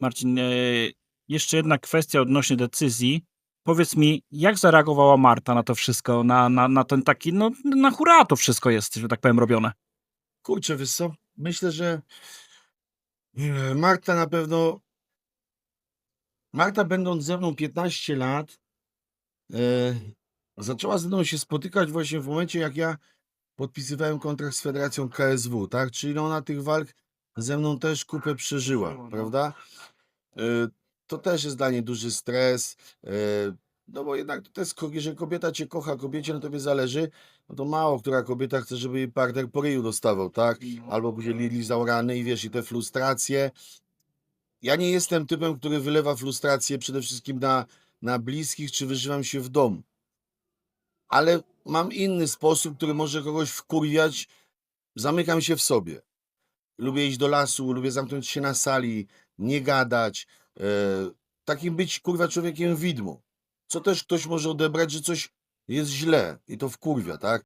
Marcin, e, jeszcze jedna kwestia odnośnie decyzji. Powiedz mi, jak zareagowała Marta na to wszystko, na, na, na ten taki, no na hura to wszystko jest, że tak powiem, robione. Kurczę, wiesz co? Myślę, że e, Marta na pewno. Marta, będąc ze mną 15 lat, e, zaczęła ze mną się spotykać właśnie w momencie, jak ja podpisywałem kontrakt z Federacją KSW, tak? Czyli ona tych walk ze mną też kupę przeżyła, prawda? E, to też jest dla niej duży stres. e, no bo jednak to jest, jeżeli kobieta cię kocha, kobiecie na tobie zależy, no to mało która kobieta chce, żeby jej partner po ryju dostawał, tak? Albo będzie li- lizał rany i wiesz, i te frustracje. Ja nie jestem typem, który wylewa frustrację przede wszystkim na, na bliskich, czy wyżywam się w domu. Ale mam inny sposób, który może kogoś wkurwiać. Zamykam się w sobie. Lubię iść do lasu, lubię zamknąć się na sali, nie gadać. E, takim być, kurwa, człowiekiem widmo. Co też ktoś może odebrać, że coś jest źle i to wkurwia, tak?